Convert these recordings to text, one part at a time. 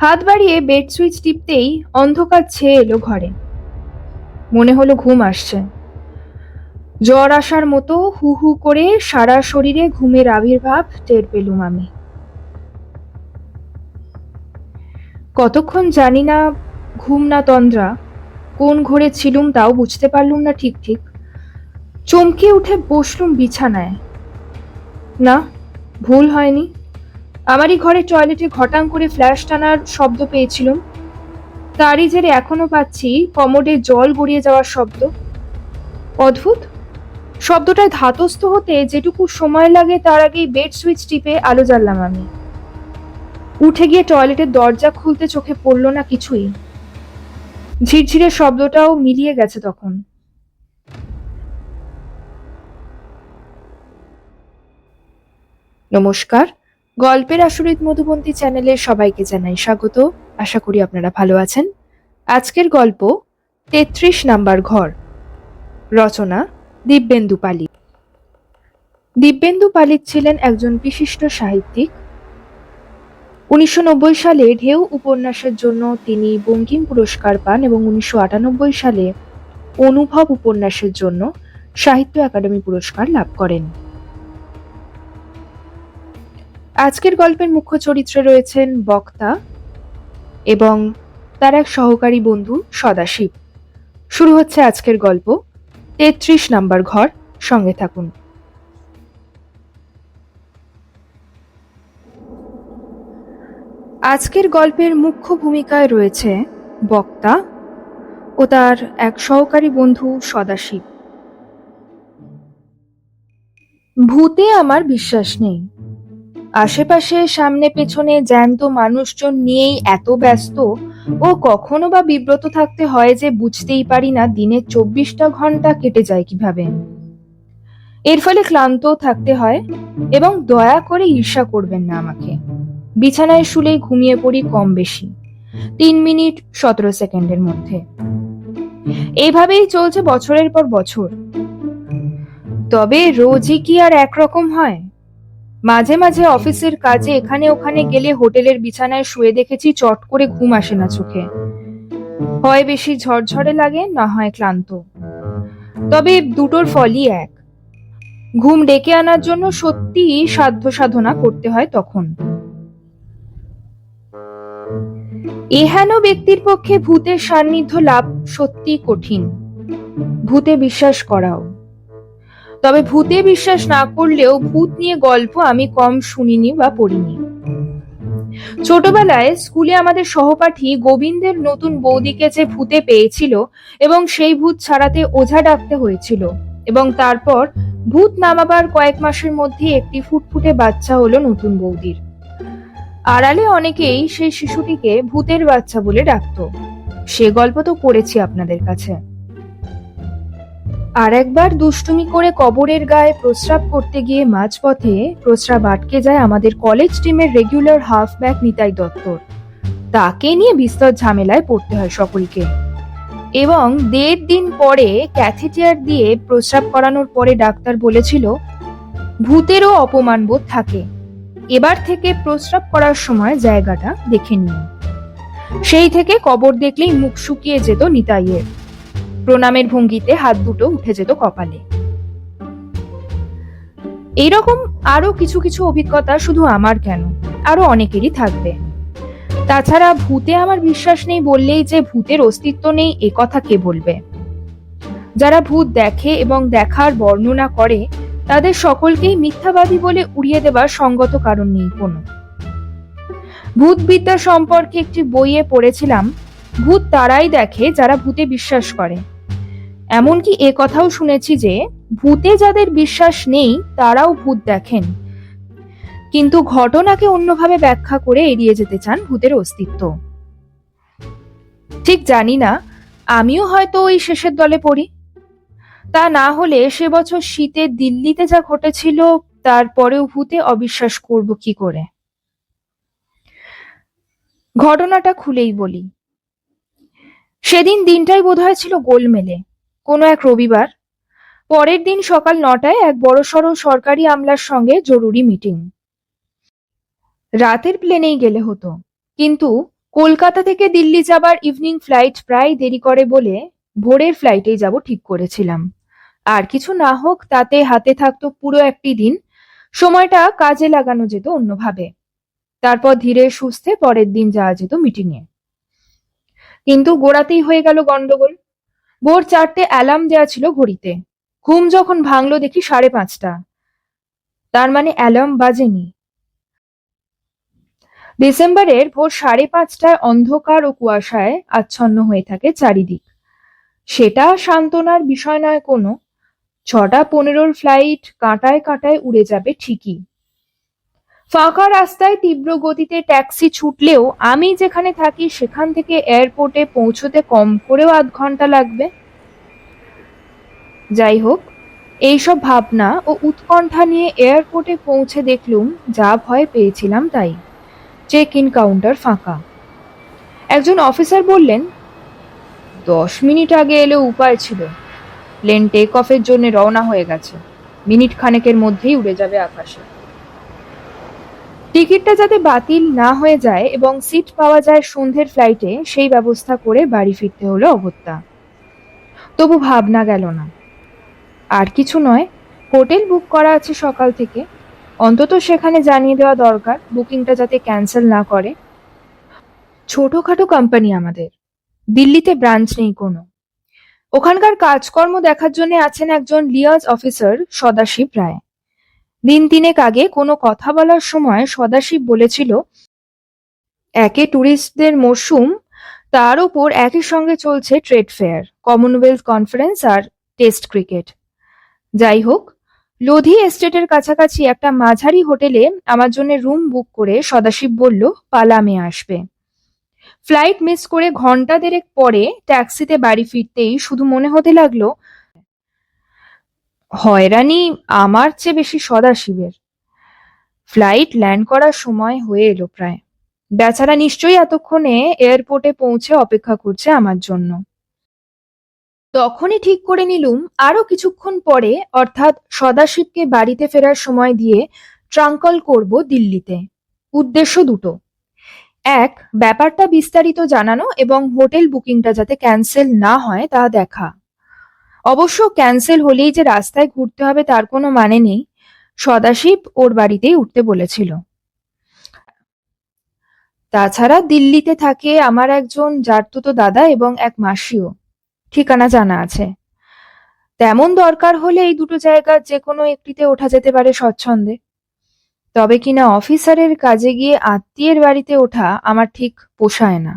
হাত বাড়িয়ে bed switch টিপতেই অন্ধকার ছেয়ে এলো ঘরে। মনে হলো ঘুম আসছে। জ্বর আসার মতো হু হু করে সারা শরীরে ঘুমের আবির্ভাব টের পেলুম আমি। কতক্ষণ জানি না ঘুম না তন্দ্রা, কোন ঘরে ছিলুম তাও বুঝতে পারলুম না ঠিক ঠিক। চমকে উঠে বসলুম বিছানায়। না, ভুল হয়নি। আমারই ঘরে টয়লেটে ঘটাং করে ফ্ল্যাশ টানার শব্দ পেয়েছিলাম। তারই জেরে এখনও পাচ্ছি কমোডে জল গড়িয়ে যাওয়ার শব্দ। অদ্ভুত। শব্দটায় ধাতস্থ হতে যেটুকু সময় লাগে তার আগেই বেড সুইচ টিপে আলো জ্বাললাম আমি। উঠে গিয়ে টয়লেটের দরজা খুলতে চোখে পড়ল না কিছুই। ঝিরঝিরে শব্দটাও মিলিয়ে গেছে তখন। নমস্কার। গল্পের আসরিত মধুবন্তী চ্যানেলে সবাইকে জানাই স্বাগত। আশা করি আপনারা ভালো আছেন। আজকের গল্প তেত্রিশ নাম্বার ঘর। রচনা দিব্যেন্দু পালিত। দিব্যেন্দু পালিত ছিলেন একজন বিশিষ্ট সাহিত্যিক। উনিশশো নব্বই সালে ঢেউ উপন্যাসের জন্য তিনি বঙ্কিম পুরস্কার পান এবং উনিশশো আটানব্বই সালে অনুভব উপন্যাসের জন্য সাহিত্য একাডেমি পুরস্কার লাভ করেন। আজকের গল্পের মুখ্য চরিত্রে রয়েছেন বক্তা এবং তার এক সহকারী বন্ধু সদাশিব। শুরু হচ্ছে আজকের গল্প। তেত্রিশ নাম্বার ঘর, সঙ্গে থাকুন। আজকের গল্পের মুখ্য ভূমিকায় রয়েছে বক্তা ও তার এক সহকারী বন্ধু সদাশিব। ভূতে আমার বিশ্বাস নেই। আশেপাশে, সামনে, পেছনে জ্যান্ত মানুষজন নিয়েই এত ব্যস্ত, ও কখনো বা বিব্রত থাকতে হয় যে বুঝতেই পারি না দিনে চব্বিশটা ঘণ্টা কেটে যায় কীভাবে। এর ফলে ক্লান্ত থাকতে হয় এবং দয়া করে ঈর্ষা করবেন না আমাকে। বিছানায় শুলেই ঘুমিয়ে পড়ি কম বেশি, তিন মিনিট সতেরো সেকেন্ডের মধ্যে। এইভাবেই চলছে বছরের পর বছর। তবে রোজই কি আর একরকম হয়? মাঝে মাঝে অফিসের কাজে এখানে ওখানে গেলে হোটেলের বিছানায় শুয়ে দেখেছি চট করে ঘুম আসে না চোখে। হয় বেশি ঝরঝরে লাগে, না হয় ক্লান্ত। তবে দুটোর ফলই এক। ঘুম ডেকে আনার জন্য সত্যিই সাধ্য সাধনা করতে হয় তখন। এহেন ব্যক্তির পক্ষে ভূতের সান্নিধ্য লাভ সত্যি কঠিন। ভূতে বিশ্বাস করাও। তবে ভূতে বিশ্বাস না করলেও ভূত নিয়ে গল্প আমি কম শুনিনি বা পড়িনি। ছোটবেলায় স্কুলে আমাদের সহপাঠী গোবিন্দের নতুন বৌদিকে যে ভূতে পেয়েছিল এবং সেই ভূত ছাড়াতে ওঝা ডাকতে হয়েছিল এবং তারপর ভূত নামাবার কয়েক মাসের মধ্যে একটি ফুটফুটে বাচ্চা হলো নতুন বৌদির। আড়ালে অনেকেই সেই শিশুটিকে ভূতের বাচ্চা বলে ডাকতো। সে গল্প তো পড়েছি আপনাদের কাছে। আর একবার দুষ্টুমি করে কবরের গায়ে প্রস্রাব করতে গিয়ে মাঝপথে প্রস্রাব আটকে যায় আমাদের কলেজ টিমের রেগুলার হাফব্যাক নিতাই দত্তর। তাকে নিয়ে বিস্তর ঝামেলায় পড়তে হয় সকলকে। এবং দেড় দিন পরে ক্যাথেটিয়ার দিয়ে প্রস্রাব করানোর পরে ডাক্তার বলেছিল, ভূতেরও অপমানবোধ থাকে। এবার থেকে প্রস্রাব করার সময় জায়গাটা দেখে নিন। সেই থেকে কবর দেখলেই মুখ শুকিয়ে যেত নিতাইয়ের। প্রণামের ভঙ্গিতে হাত দুটো উঠে যেত কপালে। এইরকম আরও কিছু কিছু অভিজ্ঞতা শুধু আমার কেন? আরও অনেকেরই থাকবে। তাছাড়া ভূতে আমার বিশ্বাস নেই বললেই যে ভূতের অস্তিত্ব নেই, এ কথা কে বলবে? যারা ভূত দেখে এবং দেখার বর্ণনা করে, তাদের সকলকেই মিথ্যাবাদী বলে উড়িয়ে দেবার সঙ্গত কারণ নেই কোনো। ভূতবিদ্যা সম্পর্কে একটি বইয়ে পড়েছিলাম, ভূত তারাই দেখে যারা ভূতে বিশ্বাস করে। এমনকি এ কথাও শুনেছি যে, ভূতে যাদের বিশ্বাস নেই, তারাও ভূত দেখেন। কিন্তু ঘটনাকে অন্যভাবে ব্যাখ্যা করে এড়িয়ে যেতে চান ভূতের অস্তিত্ব। ঠিক জানি না, আমিও হয়তো ওই শেষের দলে পড়ি। তা না হলে সে বছর শীতে দিল্লিতে যা ঘটেছিল, তারপরেও ভূতে অবিশ্বাস করব কি করে? ঘটনাটা খুলেই বলি। সেদিন দিনটাই বোধহয় ছিল গোলমেলে। কোনো এক রবিবার। পরের দিন সকাল নটায় এক বড়সড় সরকারি আমলার সঙ্গে জরুরি মিটিং। রাতের প্লেনেই গেলে হতো। কিন্তু কলকাতা থেকে দিল্লি যাবার ইভিনিং ফ্লাইট প্রায় দেরি করে বলে ভোরের ফ্লাইটেই যাব ঠিক করেছিলাম। আর কিছু না হোক, তাতে হাতে থাকতো পুরো একটি দিন। সময়টা কাজে লাগানো যেত অন্যভাবে। তারপর ধীরে সুস্থে পরের দিন যাওয়া যেত মিটিংয়ে। কিন্তু গোড়াতেই হয়ে গেল গন্ডগোল ভোর চারটে অ্যালার্ম দেওয়া ছিল ঘড়িতে। ঘুম যখন ভাঙলো দেখি সাড়ে পাঁচটা। তার মানে অ্যালার্ম বাজেনি। ডিসেম্বরের ভোর সাড়ে পাঁচটায় অন্ধকার ও কুয়াশায় আচ্ছন্ন হয়ে থাকে চারিদিক। সেটা সান্ত্বনার বিষয় নয় কোনো। ছটা পনেরোর ফ্লাইট কাঁটায় কাঁটায় উড়ে যাবে ঠিকই। ফাঁকা রাস্তায় তীব্র গতিতে ট্যাক্সি ছুটলেও আমি যেখানে থাকি সেখান থেকে এয়ারপোর্টে পৌঁছতে কম করেও আধ ঘণ্টা লাগবে। যাই হোক, এইসব ভাবনা ও উৎকণ্ঠা নিয়ে এয়ারপোর্টে পৌঁছে দেখলুম, যা ভয় পেয়েছিলাম তাই। চেক ইন কাউন্টার ফাঁকা। একজন অফিসার বললেন, দশ মিনিট আগে এলে উপায় ছিল। প্লেন টেক অফের জন্য রওনা হয়ে গেছে। মিনিট খানেকের মধ্যেই উড়ে যাবে আকাশে। টিকিটটা যাতে বাতিল না হয়ে যায় এবং সিট পাওয়া যায় সন্ধ্যের ফ্লাইটে, সেই ব্যবস্থা করে বাড়ি ফিরতে হলো অগত্যা। তবু ভাবনা গেল না। আর কিছু নয়, হোটেল বুক করা আছে সকাল থেকে। অন্তত সেখানে জানিয়ে দেওয়া দরকার, বুকিংটা যাতে ক্যান্সেল না করে। ছোটখাটো কোম্পানি আমাদের। দিল্লিতে ব্রাঞ্চ নেই কোনো। ওখানকার কাজকর্ম দেখার জন্য আছেন একজন লিয়াজ অফিসার সদাশিব রায়। দিন তিনেক আগে কোনো কথা বলার সময় সদাশিব বলেছিল, একে ট্যুরিস্টদের মরশুম, তার ওপর একই সঙ্গে চলছে ট্রেড ফেয়ার, কমনওয়েলথ কনফারেন্স আর টেস্ট ক্রিকেট। যাই হোক, লোধি এস্টেটের কাছাকাছি একটা মাঝারি হোটেলে আমার জন্য রুম বুক করে সদাশিব বলল পালামে আসবে। ফ্লাইট মিস করে ঘণ্টা দেড়েক পরে ট্যাক্সিতে বাড়ি ফিরতেই শুধু মনে হতে লাগল হয়রানি আমার চেয়ে বেশি সদাশিবের ফ্লাইট ল্যান্ড করার সময় হয়ে এলো প্রায়। বেচারা নিশ্চয়ই এতক্ষণে এয়ারপোর্টে পৌঁছে অপেক্ষা করছে আমার জন্য। তখনই ঠিক করে নিলুম আরও কিছুক্ষণ পরে অর্থাৎ সদাশিবকে বাড়িতে ফেরার সময় দিয়ে ট্রাঙ্কল করব দিল্লিতে। উদ্দেশ্য দুটো। এক, ব্যাপারটা বিস্তারিত জানানো এবং হোটেল বুকিংটা যাতে ক্যান্সেল না হয় তা দেখা। অবশ্য ক্যান্সেল হলেই যে রাস্তায় ঘুরতে হবে তার কোনো মানে নেই, সদাশিব ওর বাড়িতেই উঠতে বলেছিল। তাছাড়া দিল্লিতে থাকে আমার একজন জারতুতো দাদা এবং এক মাসিও, ঠিকানা জানা আছে। তেমন দরকার হলে এই দুটো জায়গার যে কোনো একটিতে ওঠা যেতে পারে স্বচ্ছন্দে। তবে কিনা অফিসারের কাজে গিয়ে আত্মীয়ের বাড়িতে ওঠা আমার ঠিক পোষায় না।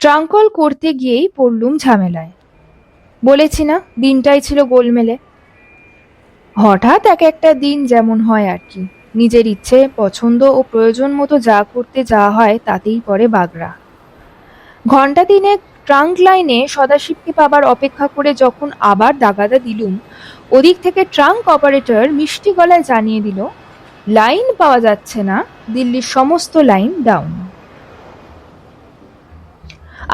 ট্রাঙ্কল করতে গিয়েই পড়লুম ঝামেলায়। বলেছি না, দিনটাই ছিল গোলমেলে। হঠাৎ এক একটা দিন যেমন হয় আর কি। নিজের ইচ্ছে, পছন্দ ও প্রয়োজন মতো যা করতে যাওয়া হয়, তাতেই পরে বাগড়া। ঘণ্টা দিনে ট্রাঙ্ক লাইনে সদাশিবকে পাবার অপেক্ষা করে যখন আবার দাগাদা দিলুম, ওদিক থেকে ট্রাঙ্ক অপারেটর মিষ্টি গলায় জানিয়ে দিল, লাইন পাওয়া যাচ্ছে না, দিল্লির সমস্ত লাইন ডাউন।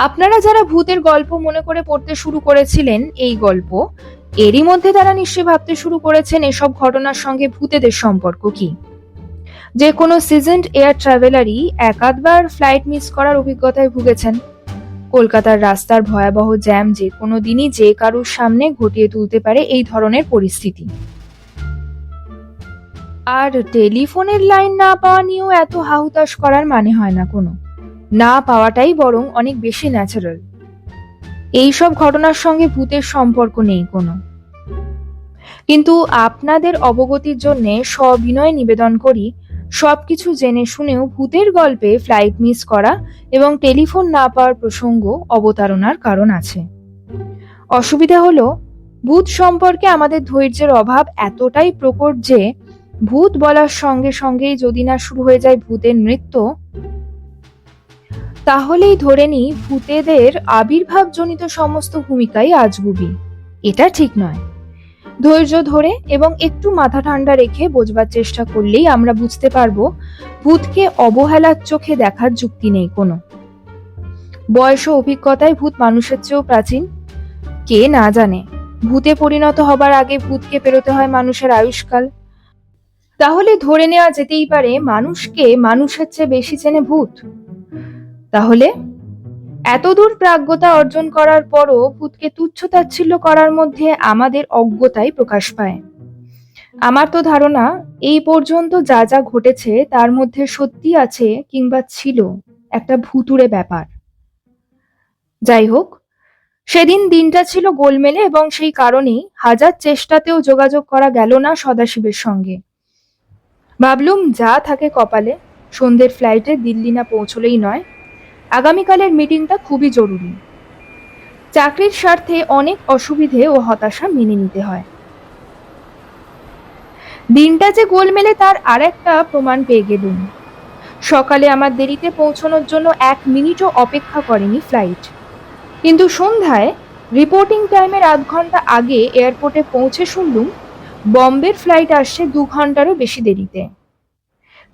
আপনারা যারা ভূতের গল্প মনে করে পড়তে শুরু করেছিলেন এই গল্প, এরই মধ্যে তারা নিশ্চয়ই ভাবতে শুরু করেছেন এসব ঘটনার সঙ্গে ভূতেদের সম্পর্ক কি। যে কোনো সিজন্ড এয়ার ট্রাভেলারই একাধবার ফ্লাইট মিস করার অভিজ্ঞতায় ভুগেছেন। কলকাতার রাস্তার ভয়াবহ জ্যাম যে কোনো দিনই যে কারুর সামনে ঘটিয়ে তুলতে পারে এই ধরনের পরিস্থিতি। আর টেলিফোনের লাইন না পাওয়া নিয়েও এত হাহুতাশ করার মানে হয় না কোনো। না পাওয়াটাই বরং অনেক বেশি ন্যাচারাল এইসব ঘটনার সঙ্গে ভূতের সম্পর্ক নেই কোনো। কিন্তু আপনাদের অবগতির জন্যে সবিনয় নিবেদন করি, সবকিছু জেনে শুনেও ভূতের গল্পে ফ্লাইট মিস করা এবং টেলিফোন না পাওয়ার প্রসঙ্গ অবতারণার কারণ আছে। অসুবিধা হলো, ভূত সম্পর্কে আমাদের ধৈর্যের অভাব এতটাই প্রকট যে, ভূত বলার সঙ্গে সঙ্গেই যদি না শুরু হয়ে যায় ভূতের নৃত্য তাহলেই ধরে নিই ভূতেদের আবির্ভাবজনিত সমস্ত ভূমিকাই আজগুবি। এটা ঠিক নয়। ধৈর্য ধরে এবং একটু মাথা ঠান্ডা রেখে বোঝবার চেষ্টা করলেই আমরা বুঝতে পারব, ভূতকে অবহেলার চোখে দেখার যুক্তি নেই কোনো। বয়স ও অভিজ্ঞতায় ভূত মানুষের চেয়েও প্রাচীন। কে না জানে। ভূতে পরিণত হবার আগে ভূতকে পেরোতে হয় মানুষের আয়ুষ্কাল। তাহলে ধরে নেওয়া যেতেই পারে মানুষকে মানুষের চেয়ে বেশি চেনে ভূত। তাহলে? এতদূর প্রাজ্ঞতা অর্জন করার পরও ভূতকে তুচ্ছ তাচ্ছিল্য করার মধ্যে আমাদের অজ্ঞতাই প্রকাশ পায়। আমার তো ধারণা, এই পর্যন্ত যা যা ঘটেছে তার মধ্যে সত্যি আছে কিংবা ছিল একটা ভুতুরে ব্যাপার। যাই হোক, সেদিন দিনটা ছিল গোলমেলে এবং সেই কারণেই হাজার চেষ্টাতেও যোগাযোগ করা গেল না সদাশিবের সঙ্গে। ভাবলুম যা থাকে কপালে, সন্ধ্যের ফ্লাইটে দিল্লি না পৌঁছলেই নয়। আগামীকালের মিটিংটা খুবই জরুরি। চাকরির স্বার্থে অনেক অসুবিধে ও হতাশা মেনে নিতে হয়। দিনটা যে গোলমেলে তার আর একটা প্রমাণ পেয়ে গেলুম। সকালে আমার দেরিতে পৌঁছানোর জন্য এক মিনিটও অপেক্ষা করেনি ফ্লাইট। কিন্তু সন্ধ্যায় রিপোর্টিং টাইমের আধ ঘণ্টা আগে এয়ারপোর্টে পৌঁছে শুনলুম, বম্বের ফ্লাইট আসছে দু ঘন্টারও বেশি দেরিতে।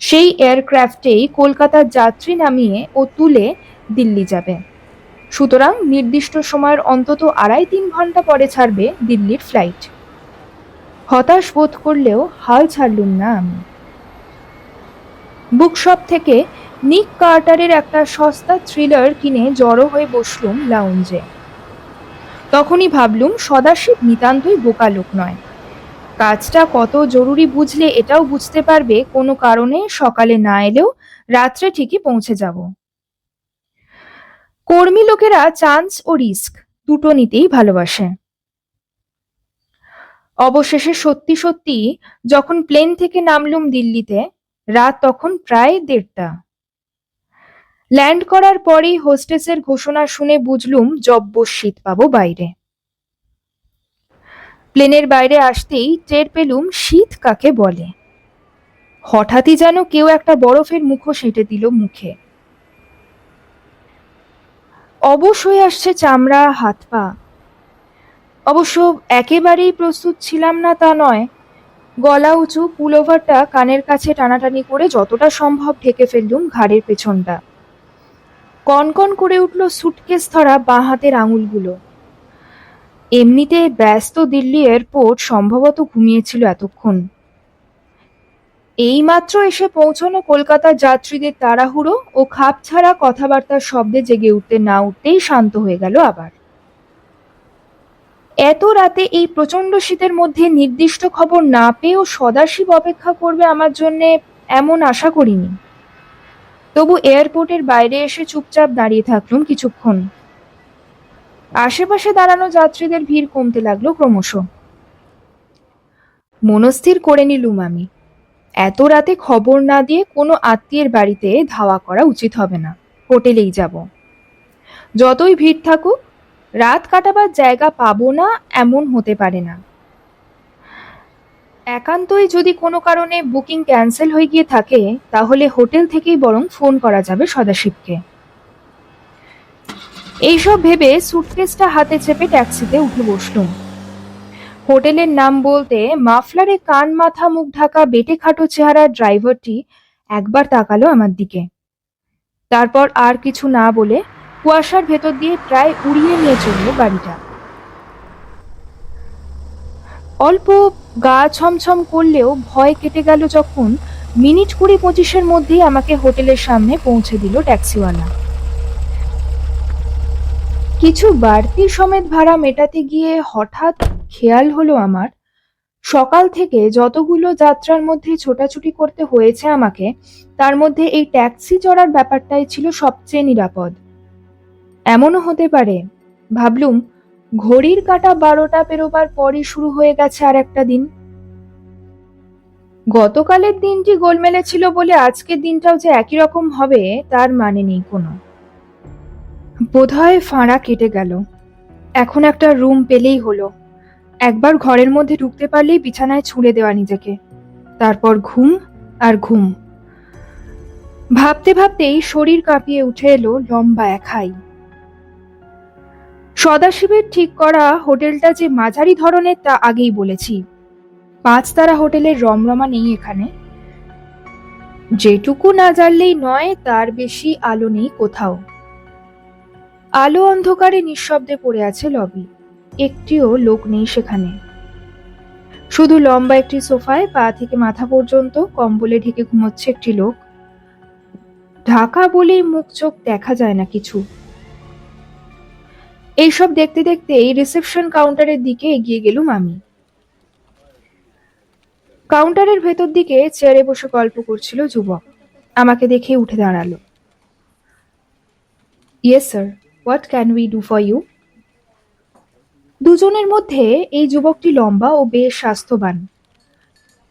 সেই এয়ারক্রাফটেই কলকাতার যাত্রী নামিয়ে ও তুলে দিল্লি যাবে। সুতরাং নির্দিষ্ট সময়ের অন্তত আড়াই তিন ঘণ্টা পরে ছাড়বে দিল্লির ফ্লাইট হতাশ বোধ করলেও হাল ছাড়লুম না আমি। বুকশপ থেকে নিক কার্টারের একটা সস্তা থ্রিলার কিনে জড়ো হয়ে বসলুম লাউঞ্জে তখনই ভাবলুম, সদাশিব নিতান্তই বোকা লোক নয়। কাজটা কত জরুরি বুঝলে এটাও বুঝতে পারবে, কোনো কারণে সকালে না এলেও রাত্রে ঠিকই পৌঁছে যাব। কর্মী লোকেরা চান্স ও রিস্ক দুটো নিতেই ভালোবাসে। অবশেষে সত্যি সত্যি যখন প্লেন থেকে নামলুম দিল্লিতে, রাত তখন প্রায় দেড়টা। ল্যান্ড করার পরেই হোস্টেসের ঘোষণা শুনে বুঝলুম জব্বর শীত পাবো বাইরে। প্লেনের বাইরে আসতেই টের পেলুম শীত কাকে বলে। হঠাৎই যেন কেউ একটা বরফের মুখো সেঁটে দিল মুখে। অবশ হয়ে আসছে চামড়া, হাত পা। অবশ্য একেবারেই প্রস্তুত ছিলাম না তা নয়। গলা উঁচু পুলোভারটা কানের কাছে টানাটানি করে যতটা সম্ভব ঢেকে ফেললুম ঘাড়ের পেছনটা। কনকন করে উঠল সুটকেস ধরা বাঁ হাতের আঙুলগুলো। এমনিতে ব্যস্ত দিল্লি এয়ারপোর্ট সম্ভবত ঘুমিয়েছিল এতক্ষণ। এইমাত্র এসে পৌঁছানো কলকাতার যাত্রীদের তাড়াহুড়ো ও খাপ ছাড়া কথাবার্তার শব্দে জেগে উঠতে না উঠতেই শান্ত হয়ে গেল আবার। এত রাতে এই প্রচণ্ড শীতের মধ্যে নির্দিষ্ট খবর না পেয়েও সদাশিব অপেক্ষা করবে আমার জন্যে এমন আশা করিনি। তবু এয়ারপোর্টের বাইরে এসে চুপচাপ দাঁড়িয়ে থাকলুম কিছুক্ষণ। আশেপাশে দাঁড়ানো যাত্রীদের ভিড় কমতে লাগল ক্রমশ। মনস্থির করে নিলুম আমি। এত রাতে খবর না দিয়ে কোনো আত্মীয়ের বাড়িতে ধাওয়া করা উচিত হবে না। হোটেলেই যাব। যতই ভিড় থাকুক, রাত কাটাবার জায়গা পাবো না এমন হতে পারে না। একান্তই যদি কোনো কারণে বুকিং ক্যান্সেল হয়ে গিয়ে থাকে, তাহলে হোটেল থেকেই বরং ফোন করা যাবে সদাশিবকে। এইসব ভেবে সুটকেসটা হাতে চেপে ট্যাক্সিতে উঠে বসলুম হোটেলের নাম বলতে মাফলারে কান মাথা মুখ ঢাকা বেটে খাটো চেহারার ড্রাইভারটি একবার তাকালো আমার দিকে। তারপর আর কিছু না বলে কুয়াশার ভেতর দিয়ে প্রায় উড়িয়ে নিয়ে চলল গাড়িটা। অল্প গা ছমছম করলেও ভয় কেটে গেল যখন মিনিট কুড়ি পঁচিশের মধ্যেই আমাকে হোটেলের সামনে পৌঁছে দিল ট্যাক্সিওয়ালা। কিছু বাড়তি সমেত ভাড়া মেটাতে গিয়ে হঠাৎ খেয়াল হলো আমার। সকাল থেকে যতগুলো যাত্রার মধ্যে ছোটাছুটি করতে হয়েছে আমাকে, তার মধ্যে এই ট্যাক্সি চড়ার ব্যাপারটাই ছিল সবচেয়ে নিরাপদ। এমনও হতে পারে। ভাবলুম, ঘড়ির কাটা বারোটা পেরোবার পরই শুরু হয়ে গেছে আর একটা দিন। গতকালের দিনটি গোলমেলে ছিল বলে আজকের দিনটাও যে একই রকম হবে, তার মানে নেই কোনো। বোধহয় ফাঁড়া কেটে গেল। এখন একটা রুম পেলেই হলো। একবার ঘরের মধ্যে ঢুকতে পারলেই বিছানায় ছুঁড়ে দেওয়া নিজেকে। তারপর ঘুম আর ঘুম। ভাবতে ভাবতেই শরীর কাঁপিয়ে উঠে এলো লম্বা একাই সদাশিবের ঠিক করা হোটেলটা যে মাঝারি ধরনের তা আগেই বলেছি। পাঁচ তারা হোটেলের রমরমা নেই এখানে। যেটুকু না জানলেই নয়, তার বেশি আলো নেই কোথাও। আলো অন্ধকারে নিঃশব্দে পড়ে আছে লবি। একটিও লোক নেই সেখানে। শুধু লম্বা একটি সোফায়, পা থেকে মাথা পর্যন্ত কম্বলে ঢেকে ঘুমোচ্ছে একটি লোক। ঢাকা বলেই মুখ চোখ দেখা যায় না কিছু। এইসব দেখতে দেখতে এই রিসেপশন কাউন্টারের দিকে এগিয়ে গেলুম আমি। কাউন্টারের ভেতর দিকে চেয়ারে বসে গল্প করছিল যুবক। আমাকে দেখে উঠে দাঁড়াল। Yes, sir. What can we do for you দুজনের মধ্যে এই যুবকটি লম্বা ও বেশ স্বাস্থ্যবান।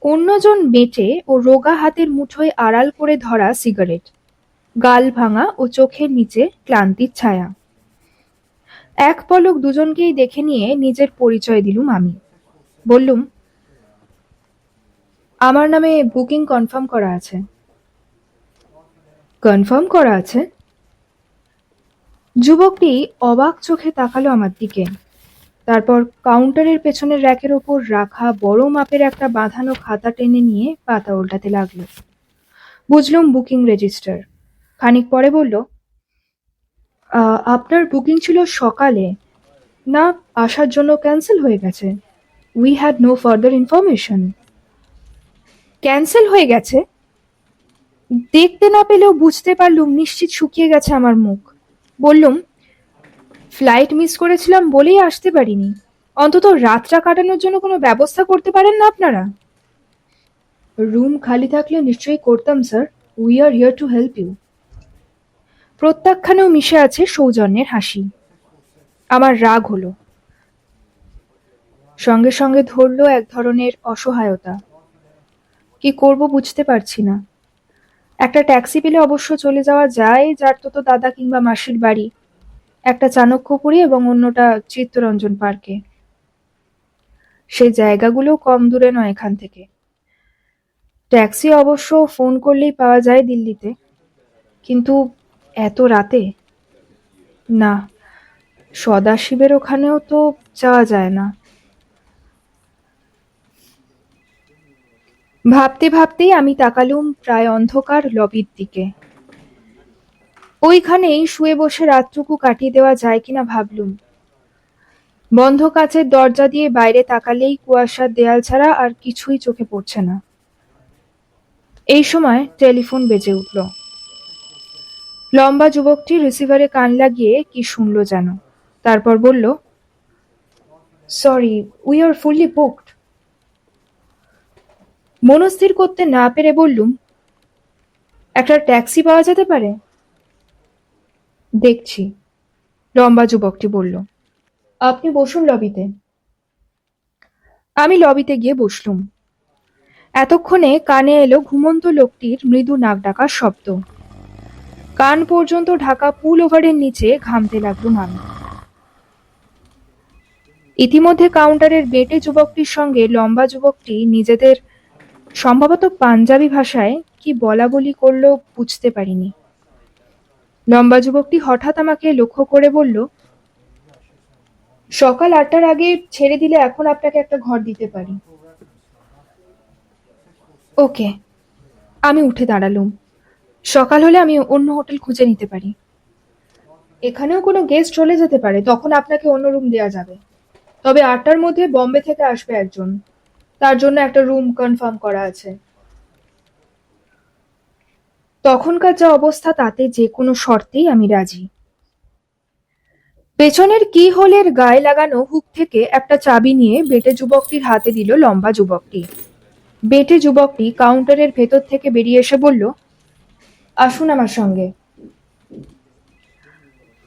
অন্যজন বেঁটে ও রোগা হাতের মুঠোয় আড়াল করে ধরা সিগারেট। গাল ভাঙা ও চোখের নিচে ক্লান্তির ছায়া। এক পলক দুজনকেই দেখে নিয়ে নিজের পরিচয় দিলুম আমি। বললুম, আমার নামে বুকিং কনফার্ম করা আছে। কনফার্ম করা আছে? যুবকটি অবাক চোখে তাকালো আমার দিকে। তারপর কাউন্টারের পেছনের র্যাকের ওপর রাখা বড় মাপের একটা বাঁধানো খাতা টেনে নিয়ে পাতা উল্টাতে লাগল। বুঝলুম বুকিং রেজিস্টার। খানিক পরে বলল "আহ, আপনার বুকিং ছিল সকালে। না আসার জন্য ক্যান্সেল হয়ে গেছে। We had no further information. Cancel হয়ে গেছে? দেখতে না পেলেও বুঝতে পারলুম নিশ্চিত শুকিয়ে গেছে আমার মুখ। বললুম ফ্লাইট মিস করেছিলাম বলেই আসতে পারিনি। অন্তত রাতটা কাটানোর জন্য কোনো ব্যবস্থা করতে পারেন না আপনারা? রুম খালি থাকলে নিশ্চয়ই করতাম sir we are here to help you প্রত্যাখ্যানেও মিশে আছে সৌজন্যের হাসি। আমার রাগ হলো। সঙ্গে সঙ্গে ধরলো এক ধরনের অসহায়তা। কি করব বুঝতে পারছি না। একটা ট্যাক্সি পেলে অবশ্য চলে যাওয়া যায়, যার তো তো দাদা কিংবা মাসির বাড়ি। একটা চাণক্যপুরী এবং অন্যটা চিত্তরঞ্জন পার্কে। সেই জায়গাগুলো কম দূরে নয় এখান থেকে। ট্যাক্সি অবশ্য ফোন করলেই পাওয়া যায় দিল্লিতে। কিন্তু এত রাতে? না, সদাশিবের ওখানেও তো যাওয়া যায় না। ভাবতে ভাবতেই আমি তাকালুম প্রায় অন্ধকার লবির দিকে। ওইখানেই শুয়ে বসে রাতটুকু কাটিয়ে দেওয়া যায় কিনা ভাবলুম। বন্ধ কাচের দরজা দিয়ে বাইরে তাকালেই কুয়াশার দেয়াল ছাড়া আর কিছুই চোখে পড়ছে না। এই সময় টেলিফোন বেজে উঠল। লম্বা যুবকটি রিসিভারে কান লাগিয়ে কি শুনলো যেন। তারপর বলল sorry we are fully booked মনস্থির করতে না পেরে বললুম, একটা ট্যাক্সি পাওয়া যেতে পারে? দেখছি, লম্বা যুবকটি বলল। আপনি বসুন লবিতে। আমি লবিতে গিয়ে বসলুম। এতক্ষণে কানে এলো ঘুমন্ত লোকটির মৃদু নাক ডাকার শব্দ। কান পর্যন্ত ঢাকা পুল ওভারের নিচে ঘামতে লাগলুম আমি ইতিমধ্যে কাউন্টারের বেটে যুবকটির সঙ্গে লম্বা যুবকটি নিজেদের সম্ভবত পাঞ্জাবি ভাষায় কি বলা বলি করল বুঝতে পারিনি। লম্বা যুবকটি হঠাৎ আমাকে লক্ষ্য করে বলল, সকাল আটটার আগে ছেড়ে দিলে এখন আপনাকে একটা ঘর দিতে পারি। ওকে, আমি উঠে দাঁড়ালুম। সকাল হলে আমি অন্য হোটেল খুঁজে নিতে পারি। এখানেও কোনো গেস্ট চলে যেতে পারে, তখন আপনাকে অন্য রুম দেওয়া যাবে। তবে আটটার মধ্যে বম্বে থেকে আসবে একজন। তার জন্য একটা রুম কনফার্ম করা আছে। তখনকার যা অবস্থা, তাতে যে কোনো শর্তেই আমি রাজি। পেছনের কি হোলের গায়ে লাগানো হুক থেকে একটা চাবি নিয়ে বেটে যুবকটির হাতে দিল লম্বা যুবকটি। বেটে যুবকটি কাউন্টারের ভেতর থেকে বেরিয়ে এসে বলল, আসুন আমার সঙ্গে।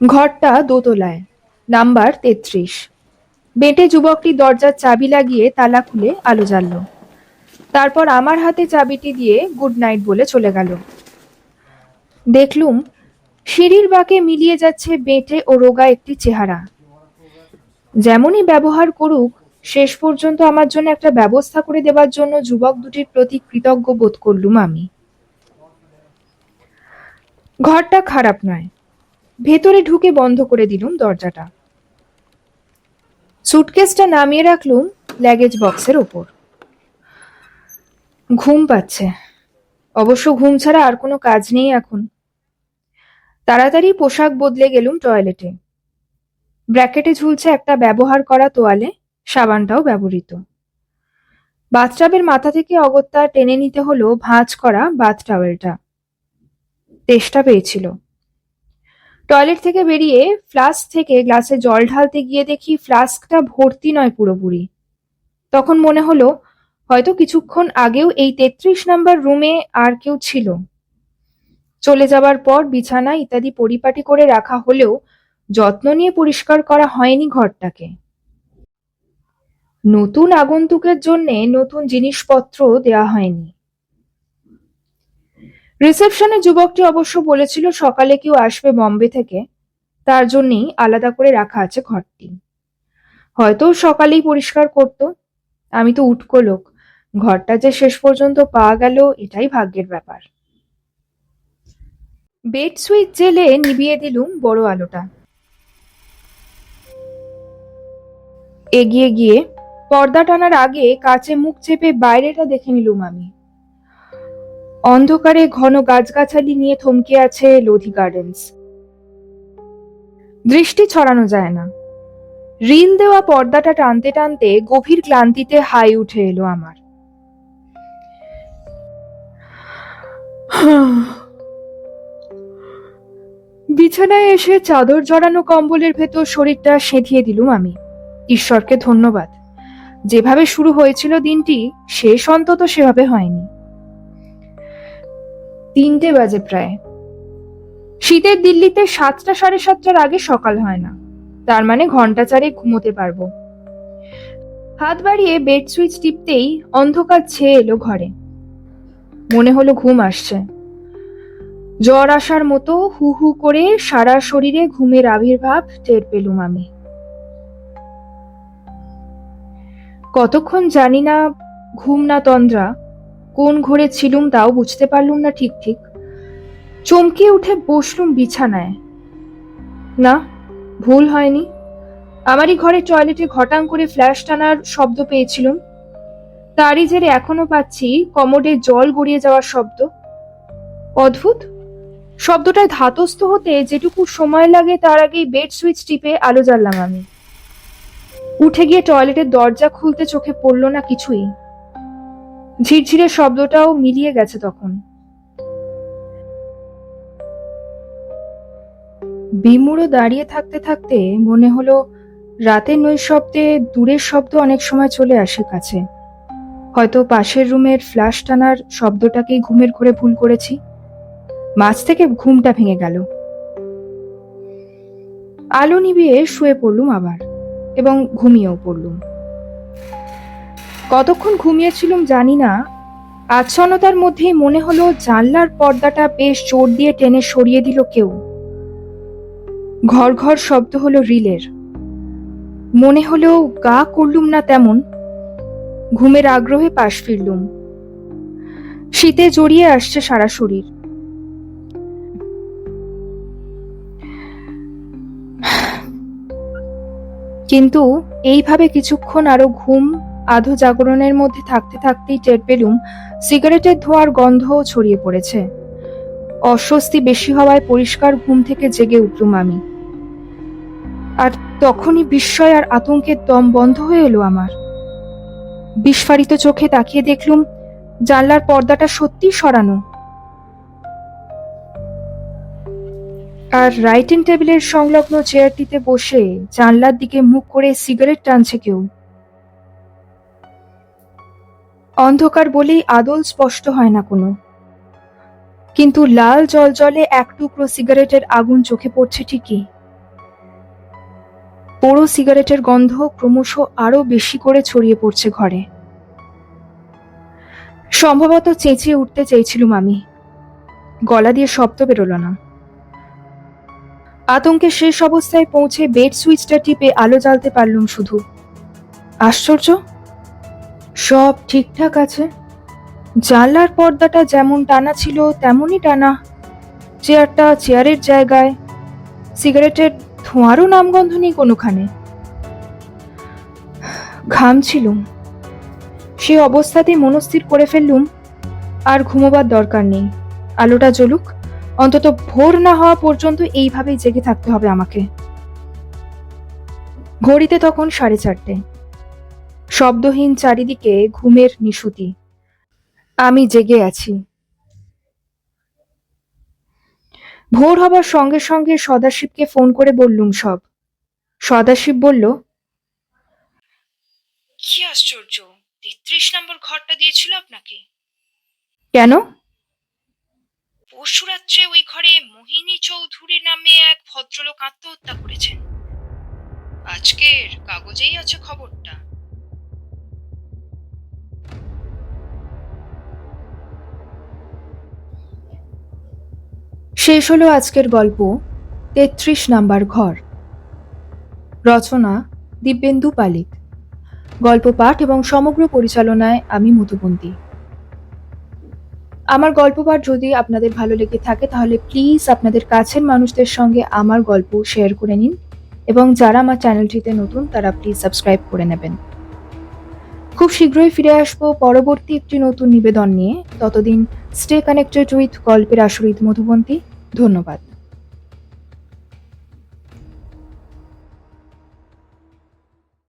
ঘরটা দোতলায় নাম্বার তেত্রিশ। বেটে যুবকটি দরজার চাবি লাগিয়ে তালা খুলে আলো জ্বালল। তারপর আমার হাতে চাবিটি দিয়ে গুড নাইট বলে চলে গেল। দেখলুম, সিঁড়ির বাঁকে মিলিয়ে যাচ্ছে বেঁটে ও রোগা একটি চেহারা। যেমনই ব্যবহার করুক, শেষ পর্যন্ত আমার জন্য একটা ব্যবস্থা করে দেবার জন্য যুবক দুটির প্রতি কৃতজ্ঞ বোধ করলুম আমি। ঘরটা খারাপ নয়। ভেতরে ঢুকে বন্ধ করে দিলুম দরজাটা। সুটকেসটা নামিয়ে রাখলুম ল্যাগেজ বক্সের ওপর। ঘুম পাচ্ছে। অবশ্য ঘুম ছাড়া আর কোনো কাজ নেই এখন। তাড়াতাড়ি পোশাক বদলে গেলুম টয়লেটে ব্র্যাকেটে ঝুলছে একটা ব্যবহার করা তোয়ালে, সাবানটাও ব্যবহৃত। বাথটাবের মাথা থেকে অগত্যা টেনে নিতে হলো ভাঁজ করা বাথ টাওয়েলটা তেষ্টা পেয়েছিল। টয়লেট থেকে বেরিয়ে ফ্লাস্ক থেকে গ্লাসে জল ঢালতে গিয়ে দেখি ফ্লাস্কটা ভর্তি নয় পুরোপুরি। তখন মনে হলো, হয়তো কিছুক্ষণ আগেও এই তেত্রিশ নাম্বার রুমে আর কেউ ছিল। চলে যাবার পর বিছানা ইত্যাদি পরিপাটি করে রাখা হলেও যত্ন নিয়ে পরিষ্কার করা হয়নি ঘরটাকে। নতুন আগন্তুকের জন্য নতুন জিনিসপত্র দেয়া হয়নি। রিসেপশনে যুবকটি অবশ্য বলেছিল, সকালে কেউ আসবে বম্বে থেকে। তার জন্যই আলাদা করে রাখা আছে ঘরটি। হয়তো সকালেই পরিষ্কার করত। আমি তো উটকো লোক। ঘরটা যে শেষ পর্যন্ত পাওয়া গেল, এটাই ভাগ্যের ব্যাপার। বেড সুইচ জেলে নিভিয়ে দিলুম বড় আলোটা। এগিয়ে গিয়ে পর্দা টানার আগে কাছে মুখ চেপে বাইরেটা দেখে নিলুম আমি। অন্ধকারে ঘন গাছগাছালি নিয়ে থমকে আছে লোধি গার্ডেন্স দৃষ্টি ছড়ানো যায় না। রিল দেওয়া পর্দাটা টানতে টানতে গভীর ক্লান্তিতে হাই উঠে এলো আমার। বিছানায় এসে চাদর জড়ানো কম্বলের ভেতর শরীরটা সেঁধিয়ে দিলুম আমি। ঈশ্বরকে ধন্যবাদ। যেভাবে শুরু হয়েছিল দিনটি, শেষ অন্তত সেভাবে হয়নি। তিনটে বাজে প্রায়। শীতের দিল্লিতে সাতটা সাড়ে সাতটার আগে সকাল হয় না। তার মানে ঘণ্টা চারে ঘুমোতে পারব। হাত বাড়িয়ে বেড সুইচ টিপতেই অন্ধকার ছেয়ে এলো ঘরে। মনে হলো ঘুম আসছে। জ্বর আসার মতো হু হু করে সারা শরীরে ঘুমের আবির্ভাব টের পেলুম আমি। কতক্ষণ জানি না ঘুম না তন্দ্রা কোন ঘরে ছিলুম তাও বুঝতে পারলুম না ঠিক ঠিক। চমকে উঠে বসলুম বিছানায়। না, ভুল হয়নি। আমারই ঘরে টয়লেটে ঘটাং করে ফ্ল্যাশ টানার শব্দ পেয়েছিলুম। তারই জেরে এখনও পাচ্ছি কমোডে জল গড়িয়ে যাওয়ার শব্দ। অদ্ভুত। শব্দটায় ধাতস্থ হতে যেটুকু সময় লাগে তার আগেই বেড সুইচ টিপে আলো জ্বাললাম আমি। উঠে গিয়ে টয়লেটের দরজা খুলতে চোখে পড়ল না কিছুই। ঝিরঝিরে শব্দটাও মিলিয়ে গেছে তখন। বিমুড়ো দাঁড়িয়ে থাকতে থাকতে মনে হলো, রাতের নৈশব্দে দূরের শব্দ অনেক সময় চলে আসে কাছে। হয়তো পাশের রুমের ফ্ল্যাশ টানার শব্দটাকেই ঘুমের ঘরে ভুল করেছি। মাঝ থেকে ঘুমটা ভেঙে গেল। আলো নিভিয়ে শুয়ে পড়লুম আবার, এবং ঘুমিয়েও পড়লুম। কতক্ষণ ঘুমিয়েছিলুম জানি না। আচ্ছন্নতার মধ্যেই মনে হলো জানলার পর্দাটা বেশ জোর দিয়ে টেনে সরিয়ে দিল কেউ। ঘর ঘর শব্দ হলো রিলের। মনে হলো গা করলুম না তেমন। ঘুমের আগ্রহে পাশ ফিরলুম। শীতে জড়িয়ে আসছে সারা শরীর। কিন্তু এইভাবে কিছুক্ষণ আরও ঘুম আধো জাগরণের মধ্যে থাকতে থাকতেই টের পেলুম, সিগারেটের ধোয়ার গন্ধও ছড়িয়ে পড়েছে। অস্বস্তি বেশি হওয়ায় পরিষ্কার ঘুম থেকে জেগে উঠলুম আমি। আর তখনই বিস্ময় আর আতঙ্কের দম বন্ধ হয়ে এলো আমার। বিস্ফারিত চোখে তাকিয়ে দেখলুম, জানলার পর্দাটা সত্যি সরানো। আর রাইটিং টেবিলের সংলগ্ন চেয়ারটিতে বসে জানলার দিকে মুখ করে সিগারেট টানছে কেউ। অন্ধকার বলেই আদল স্পষ্ট হয় না কোনো। কিন্তু লাল জল জলে এক টুকরো সিগারেটের আগুন চোখে পড়ছে ঠিকই। পোড়ো সিগারেটের গন্ধ ক্রমশ আরও বেশি করে ছড়িয়ে পড়ছে ঘরে। সম্ভবত চেঁচিয়ে উঠতে চেয়েছিলুম আমি। গলা দিয়ে শব্দ বেরোলো না। আতঙ্কে শেষ অবস্থায় পৌঁছে বেড সুইচটা টিপে আলো জ্বালতে পারলুম শুধু। আশ্চর্য! সব ঠিকঠাক আছে? জানলার পর্দাটা যেমন টানা ছিল, তেমনই টানা। চেয়ারটা চেয়ারের জায়গায়। সিগারেটের ধোঁয়ারও নামগন্ধ নেই কোনোখানে। ঘাম ঘামছিলুম সে অবস্থাতেই মনস্থির করে ফেললুম, আর ঘুমোবার দরকার নেই। আলোটা জ্বলুক, অন্তত ভোর না হওয়া পর্যন্ত এইভাবেই জেগে থাকতে হবে আমাকে। ঘড়িতে তখন সাড়ে চারটে। শব্দহীন চারিদিকে ঘুমের নিশুতি। আমি জেগে আছি। ভোর হবার সঙ্গে সঙ্গে সদাশিবকে ফোন করে বললুম সব। সদাশিব বলল কি আশ্চর্য! তেত্রিশ নম্বর ঘরটা দিয়েছিল আপনাকে? কেন? পরশু রাত্রে ওই ঘরে মোহিনী চৌধুরী নামে এক ভদ্রলোক আত্মহত্যা করেছেন। আজকের কাগজেই আছে খবরটা। শেষ হলো আজকের গল্প, তেত্রিশ নাম্বার ঘর। রচনা, দিব্যেন্দু পালিত। গল্প পাঠ এবং সমগ্র পরিচালনায় আমি মধুবন্তী। আমার গল্প পাঠ যদি আপনাদের ভালো লেগে থাকে, তাহলে প্লিজ আপনাদের কাছের মানুষদের সঙ্গে আমার গল্প শেয়ার করে নিন এবং যারা আমার চ্যানেলটিতে নতুন, তারা প্লিজ সাবস্ক্রাইব করে নেবেন। খুব শীঘ্রই ফিরে আসব পরবর্তী একটি নতুন নিবেদন নিয়ে। ততদিন স্টে কানেক্টেড উইথ গল্পের আসরিত মধুবন্তী ধন্যবাদ।